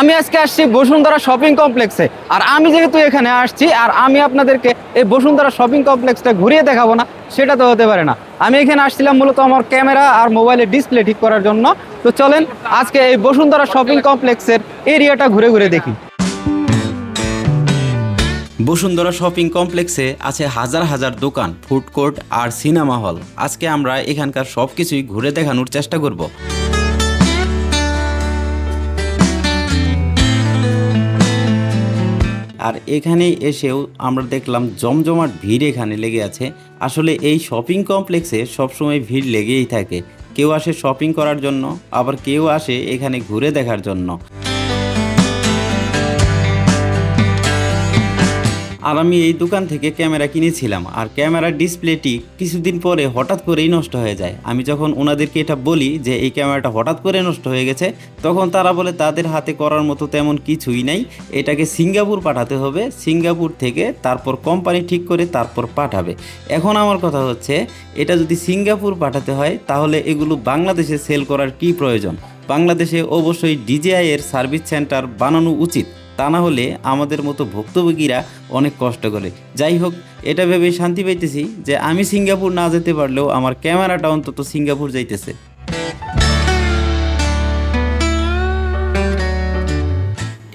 আমি আজকে আসছি বসুন্ধরা শপিং কমপ্লেক্সে। আর আমি যেহেতু এখানে আসছি, আর আমি আপনাদেরকে এই বসুন্ধরা শপিং কমপ্লেক্সটা ঘুরিয়ে দেখাবো না, সেটা তো হতে পারে না। আমি এখানে আসছিলাম মূলত আমার ক্যামেরা আর মোবাইলের ডিসপ্লে ঠিক করার জন্য। তো চলেন, আজকে এই বসুন্ধরা শপিং কমপ্লেক্সের এরিয়াটা ঘুরে ঘুরে দেখি। বসুন্ধরা শপিং কমপ্লেক্সে আছে হাজার হাজার দোকান, ফুড কোর্ট আর সিনেমা হল। আজকে আমরা এখানকার সব কিছুই ঘুরে দেখানোর চেষ্টা করব। আর এখানে এসেও আমরা দেখলাম জমজমাট ভিড় এখানে লেগে আছে। আসলে এই শপিং কমপ্লেক্সে সবসময় ভিড় লেগেই থাকে। কেউ আসে শপিং করার জন্য, আবার কেউ আসে এখানে ঘুরে দেখার জন্য। আর আমি এই দোকান থেকে ক্যামেরা কিনেছিলাম, আর ক্যামেরার ডিসপ্লেটি কিছুদিন পরে হঠাৎ করেই নষ্ট হয়ে যায়। আমি যখন ওনাদেরকে এটা বলি যে এই ক্যামেরাটা হঠাৎ করে নষ্ট হয়ে গেছে, তখন তারা বলে, তাদের হাতে করার মতো তেমন কিছুই নাই। এটাকে সিঙ্গাপুর পাঠাতে হবে। সিঙ্গাপুর থেকে তারপর কোম্পানি ঠিক করে তারপর পাঠাবে। এখন আমার কথা হচ্ছে, এটা যদি সিঙ্গাপুর পাঠাতে হয়, তাহলে এগুলো বাংলাদেশে সেল করার কি প্রয়োজন? বাংলাদেশে অবশ্যই ডিজিআই এর সার্ভিস সেন্টার বানানো উচিত। তা না হলে আমাদের মতো ভুক্তভোগীরা অনেক কষ্ট করে। যাই হোক, এটা ভেবে শান্তি পাইতেছি যে আমি সিঙ্গাপুর না যেতে পারলেও আমার ক্যামেরাটা অন্তত সিঙ্গাপুর যাইতেছে।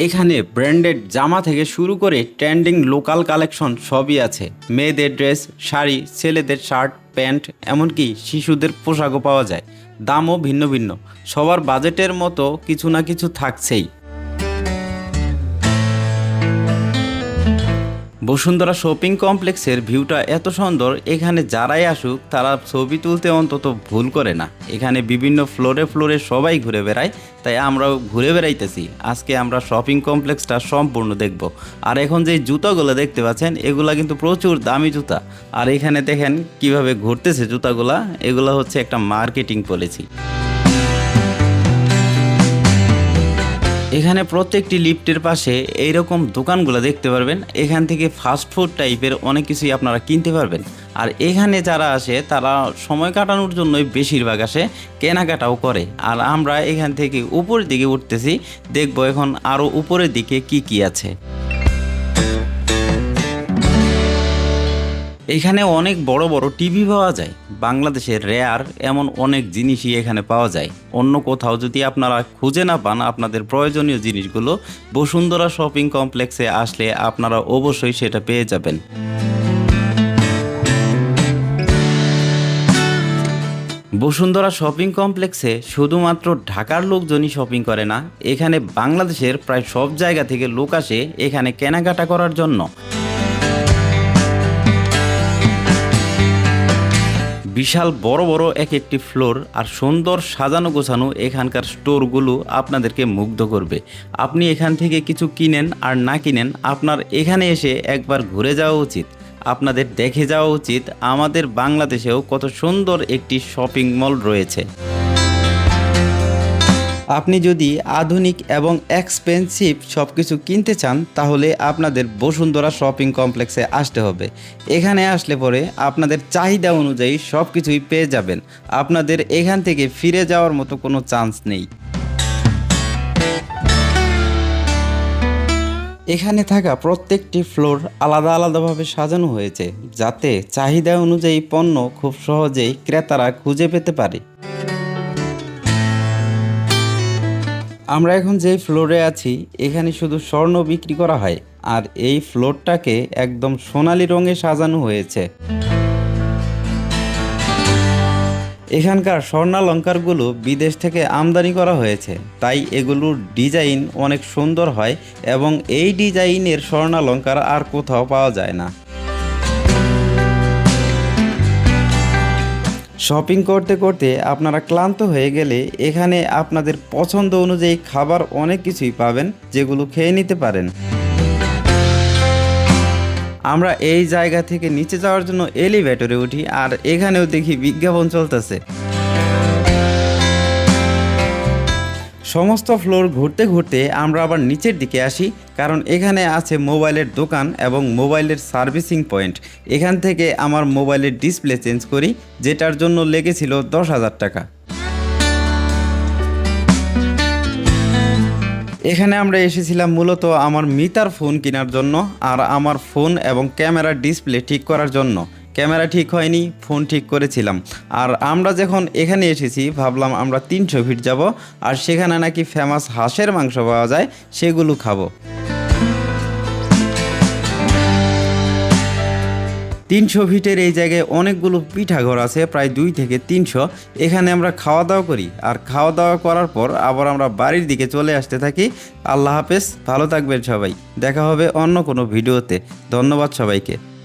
এখানে ব্র্যান্ডেড জামা থেকে শুরু করে ট্রেন্ডিং লোকাল কালেকশন সবই আছে। মেয়েদের ড্রেস, শাড়ি, ছেলেদের শার্ট, প্যান্ট, এমনকি শিশুদের পোশাকও পাওয়া যায়। দামও ভিন্ন ভিন্ন। সবার বাজেটের মতো কিছু না কিছু থাকছেই। বসুন্ধরা শপিং কমপ্লেক্সের ভিউটা এত সুন্দর, এখানে যারাই আসুক, তারা ছবি তুলতে অন্তত ভুল করে না। এখানে বিভিন্ন ফ্লোরে ফ্লোরে সবাই ঘুরে বেড়ায়, তাই আমরাও ঘুরে বেড়াইতেছি। আজকে আমরা শপিং কমপ্লেক্সটা সম্পূর্ণ দেখব। আর এখন যে জুতাগুলো দেখতে পাচ্ছেন, এগুলা কিন্তু প্রচুর দামি জুতা। আর এখানে দেখেন কীভাবে ঘুরতেছে জুতাগুলা, এগুলো হচ্ছে একটা মার্কেটিং পলিসি। এখানে প্রত্যেকটি লিফটের পাশে এইরকম দোকানগুলো দেখতে পারবেন। এখান থেকে ফাস্ট ফুড টাইপের অনেক কিছুই আপনারা কিনতে পারবেন। আর এখানে যারা আসে, তারা সময় কাটানোর জন্যই বেশিরভাগ আসে, কেনাকাটাও করে। আর আমরা এখান থেকে উপরের দিকে উঠতেছি, দেখব এখন আরও উপরের দিকে কি কি আছে। এখানে অনেক বড় বড় টিভি পাওয়া যায়। বাংলাদেশের রেয়ার এমন অনেক জিনিসই এখানে পাওয়া যায়। অন্য কোথাও যদি আপনারা খুঁজে না পান আপনাদের প্রয়োজনীয় জিনিসগুলো, বসুন্ধরা শপিং কমপ্লেক্সে আসলে আপনারা অবশ্যই সেটা পেয়ে যাবেন। বসুন্ধরা শপিং কমপ্লেক্সে শুধুমাত্র ঢাকার লোকজনই শপিং করে না, এখানে বাংলাদেশের প্রায় সব জায়গা থেকে লোক আসে এখানে কেনাকাটা করার জন্য। বিশাল, বড় বড় এক একটি ফ্লোর আর সুন্দর সাজানো গোছানো এখানকার স্টোরগুলো আপনাদেরকে মুগ্ধ করবে। আপনি এখান থেকে কিছু কিনেন আর না কিনেন আপনার এখানে এসে একবার ঘুরে যাওয়া উচিত। আপনাদের দেখে যাওয়া উচিত আমাদের বাংলাদেশেও কত সুন্দর একটি শপিং মল রয়েছে। আপনি যদি আধুনিক এবং এক্সপেন্সিভ সব কিছু কিনতে চান, তাহলে আপনাদের বসুন্ধরা শপিং কমপ্লেক্সে আসতে হবে। এখানে আসলে পরে আপনাদের চাহিদা অনুযায়ী সব কিছুই পেয়ে যাবেন। আপনাদের এখান থেকে ফিরে যাওয়ার মতো কোনো চান্স নেই। এখানে থাকা প্রত্যেকটি ফ্লোর আলাদা আলাদাভাবে সাজানো হয়েছে, যাতে চাহিদা অনুযায়ী পণ্য খুব সহজেই ক্রেতারা খুঁজে পেতে পারে। আমরা এখন যে ফ্লোরে আছি, এখানে শুধু স্বর্ণ বিক্রি করা হয় আর এই ফ্লোরটাকে একদম সোনালি রঙে সাজানো হয়েছে। এখানকার স্বর্ণালঙ্কারগুলো বিদেশ থেকে আমদানি করা হয়েছে, তাই এগুলোর ডিজাইন অনেক সুন্দর হয় এবং এই ডিজাইনের স্বর্ণালঙ্কার আর কোথাও পাওয়া যায় না। শপিং করতে করতে আপনারা ক্লান্ত হয়ে গেলে এখানে আপনাদের পছন্দ অনুযায়ী খাবার অনেক কিছুই পাবেন যেগুলো খেয়ে নিতে পারেন। আমরা এই জায়গা থেকে নিচে যাওয়ার জন্য এলিভেটরে উঠি আর এখানেও দেখি বিজ্ঞাপন চলতেছে। সমস্ত ফ্লোর ঘুরতে ঘুরতে আমরা আবার নিচের দিকে আসি, কারণ এখানে আছে মোবাইলের দোকান এবং মোবাইলের সার্ভিসিং পয়েন্ট। এখান থেকে আমার মোবাইলের ডিসপ্লে চেঞ্জ করি, যেটার জন্য লেগেছিল দশ হাজার টাকা। এখানে আমরা এসেছিলাম মূলত আমার মিতার ফোন কেনার জন্য আর আমার ফোন এবং ক্যামেরার ডিসপ্লে ঠিক করার জন্য। ক্যামেরা ঠিক হয়নি, ফোন ঠিক করেছিলাম। আর আমরা যখন এখানে এসেছি, ভাবলাম আমরা তিনশো ফিট যাব, আর সেখানে নাকি ফেমাস হাঁসের মাংস পাওয়া যায়, সেগুলো খাব। তিনশো ফিটের এই জায়গায় অনেকগুলো পিঠা ঘর আছে, প্রায় দুই থেকে তিনশো। এখানে আমরা খাওয়া দাওয়া করি, আর খাওয়া দাওয়া করার পর আবার আমরা বাড়ির দিকে চলে আসতে থাকি। আল্লাহ হাফেজ, ভালো থাকবেন সবাই। দেখা হবে অন্য কোনো ভিডিওতে। ধন্যবাদ সবাইকে।